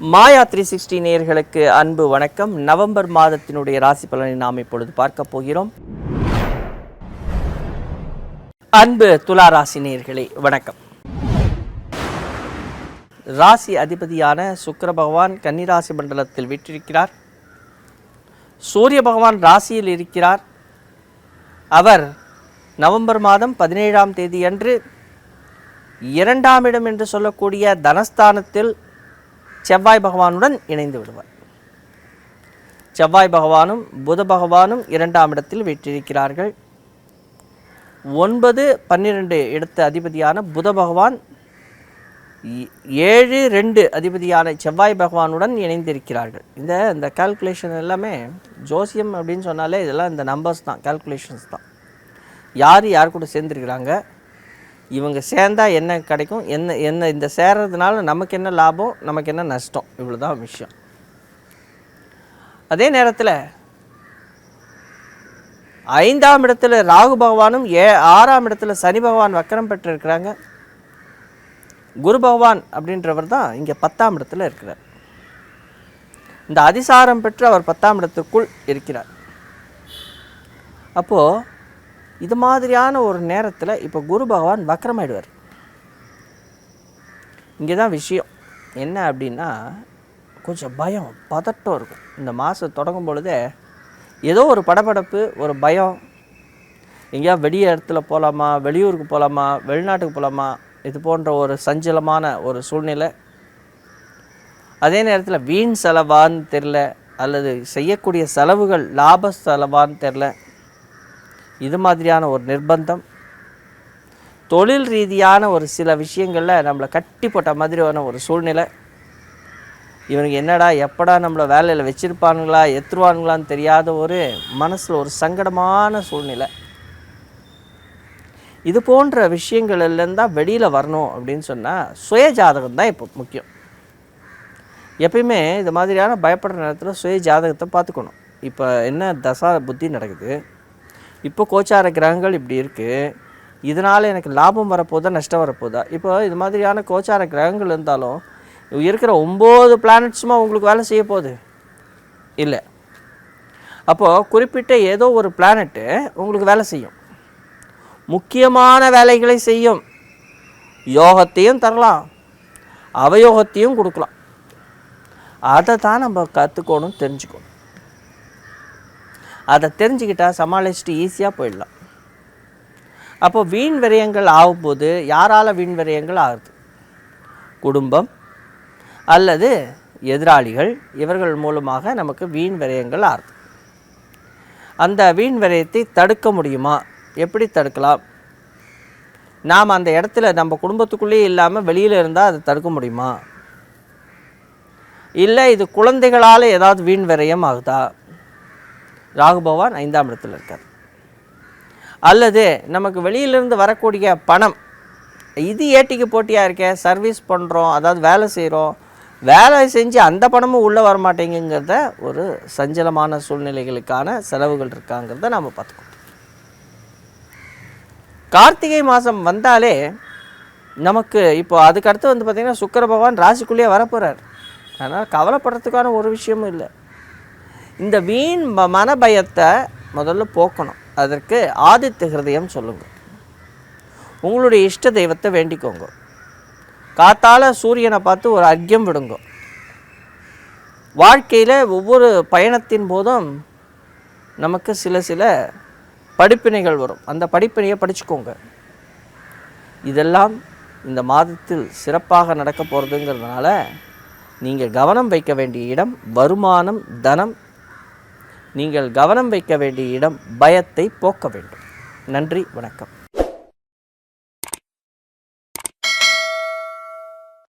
மாயா three sixty நேர்களுக்கு அன்பு வணக்கம். நவம்பர் மாதத்தினுடைய ராசி பலனை நாம் இப்பொழுது பார்க்க போகிறோம். அன்பு துலா ராசி நேயர்களே வணக்கம். ராசி அதிபதியான சுக்கர பகவான் கன்னிராசி மண்டலத்தில் விற்றிருக்கிறார். சூரிய பகவான் ராசியில் இருக்கிறார். அவர் நவம்பர் மாதம் பதினேழாம் தேதியன்று இரண்டாம் இடம் என்று சொல்லக்கூடிய தனஸ்தானத்தில் செவ்வாய் பகவானுடன் இணைந்து விடுவார். செவ்வாய் பகவானும் புத பகவானும் இரண்டாம் இடத்தில் வீற்றிருக்கிறார்கள். ஒன்பது பன்னிரெண்டு இடத்து அதிபதியான புத பகவான் ஏழு ரெண்டு அதிபதியான செவ்வாய் பகவானுடன் இணைந்திருக்கிறார்கள். இந்த இந்த கால்குலேஷன் எல்லாமே ஜோசியம் அப்படின்னு சொன்னாலே இதெல்லாம் இந்த நம்பர்ஸ் தான் கால்குலேஷன்ஸ் தான். யார் யார் கூட சேர்ந்துருக்கிறாங்க? இவங்க சேர்ந்தா என்ன கிடைக்கும்? என்ன என்ன இந்த சேர்றதுனால நமக்கு என்ன லாபம்? நமக்கு என்ன நஷ்டம்? இவ்வளோதான் விஷயம். அதே நேரத்தில் ஐந்தாம் இடத்துல ராகு பகவானும் ஏ ஆறாம் இடத்துல சனி பகவான் வக்கரம் பெற்றிருக்கிறாங்க. குரு பகவான் அப்படின்றவர் தான் இங்கே பத்தாம் இடத்துல இருக்கிறார். இந்த அதிசாரம் பெற்று அவர் பத்தாம் இடத்துக்குள் இருக்கிறார். அப்போது இது மாதிரியான ஒரு நேரத்தில் இப்போ குரு பகவான் வக்கரமாயிடுவார். இங்கே தான் விஷயம். என்ன அப்படின்னா கொஞ்சம் பயம் பதட்டம் இருக்கும். இந்த மாதம் தொடங்கும் பொழுதே ஏதோ ஒரு படபடப்பு ஒரு பயம். எங்கேயா வெளிய இடத்துல போகலாமா வெளியூருக்கு போகலாமா வெளிநாட்டுக்கு போகலாமா இது போன்ற ஒரு சஞ்சலமான ஒரு சூழ்நிலை. அதே நேரத்தில் வீண் செலவான்னு தெரில அல்லது செய்யக்கூடிய செலவுகள் லாப செலவான்னு தெரில இது மாதிரியான ஒரு நிர்பந்தம். தொழில் ரீதியான ஒரு சில விஷயங்களில் நம்மளை கட்டி போட்ட மாதிரியான ஒரு சூழ்நிலை. இவனுக்கு என்னடா எப்படா நம்மளை வேலையில் வச்சிருப்பானுங்களா எத்துருவானுங்களான்னு தெரியாத ஒரு மனசில் ஒரு சங்கடமான சூழ்நிலை. இது போன்ற விஷயங்கள்லேருந்து தான் வெளியில் வரணும் அப்படின்னு சொன்னால் சுய ஜாதகம் தான் இப்போ முக்கியம். எப்பயுமே இது மாதிரியான பயப்படுற நேரத்தில் சுய ஜாதகத்தை பார்த்துக்கணும். இப்போ என்ன தசா புத்தி நடக்குது? இப்போ கோச்சார கிரகங்கள் இப்படி இருக்குது இதனால் எனக்கு லாபம் வரப்போதா நஷ்டம் வரப்போதா? இப்போ இது மாதிரியான கோச்சார கிரகங்கள் இருந்தாலும் இருக்கிற ஒம்பது பிளானட்ஸுமா உங்களுக்கு வேலை செய்ய போகுது? இல்லை. அப்போது குறிப்பிட்ட ஏதோ ஒரு பிளானட்டு உங்களுக்கு வேலை செய்யும். முக்கியமான வேலைகளை செய்யும். யோகத்தையும் தரலாம். அவயோகத்தையும் கொடுக்கலாம். அதை தான் நம்ம கற்றுக்கணும் தெரிஞ்சுக்கணும். அதை தெரிஞ்சுக்கிட்டால் சமாளிச்சுட்டு ஈஸியாக போயிடலாம். அப்போது வீண் விரயங்கள் ஆகும்போது யாரால் வீண் விரயங்கள் ஆகுது? குடும்பம் அல்லது எதிராளிகள் இவர்கள் மூலமாக நமக்கு வீண் விரயங்கள் ஆகுது. அந்த வீண் விரயத்தை தடுக்க முடியுமா? எப்படி தடுக்கலாம்? நாம் அந்த இடத்துல நம்ம குடும்பத்துக்குள்ளேயே இல்லாமல் வெளியில் இருந்தால் அதை தடுக்க முடியுமா? இல்லை இது குழந்தைகளால் ஏதாவது வீண் விரயம் ஆகுதா? ராகு பகவான் ஐந்தாம் இடத்தில் இருக்கார். அல்லது நமக்கு வெளியிலிருந்து வரக்கூடிய பணம் இது ஏட்டிக்கு போட்டியாக இருக்கே சர்வீஸ் பண்ணுறோம் அதாவது வேலை செய்கிறோம் வேலை செஞ்சு அந்த பணமும் உள்ளே வர மாட்டேங்குங்கிறத ஒரு சஞ்சலமான சூழ்நிலைகளுக்கான செலவுகள் இருக்காங்கிறத நாம் பார்த்துக்கணும். கார்த்திகை மாதம் வந்தாலே நமக்கு இப்போ அதுக்கு அடுத்து வந்து பார்த்திங்கன்னா சுக்கர பகவான் ராசிக்குள்ளேயே வரப்போகிறார் அதனால் கவலைப்படுறதுக்கான ஒரு விஷயமும் இல்லை. இந்த வீண் ம- மன பயத்தை முதல்ல போக்கணும். அதற்கு ஆதித்த ஹிருதயம் சொல்லுங்கள் உங்களுடைய இஷ்ட தெய்வத்தை வேண்டிக்கோங்க. காத்தால சூரியனை பார்த்து ஒரு அர்க்கியம் விடுங்க. வாழ்க்கையில் ஒவ்வொரு பயணத்தின் போதும் நமக்கு சில சில படிப்பினைகள் வரும். அந்த படிப்பினையை படிச்சுக்கோங்க. இதெல்லாம் இந்த மாதத்தில் சிறப்பாக நடக்க போகிறதுங்கிறதுனால நீங்கள் கவனம் வைக்க வேண்டிய இடம் வருமானம் தனம் நீங்கள் கவனம் வைக்க வேண்டிய இடம் பயத்தை போக்க வேண்டும். நன்றி வணக்கம்.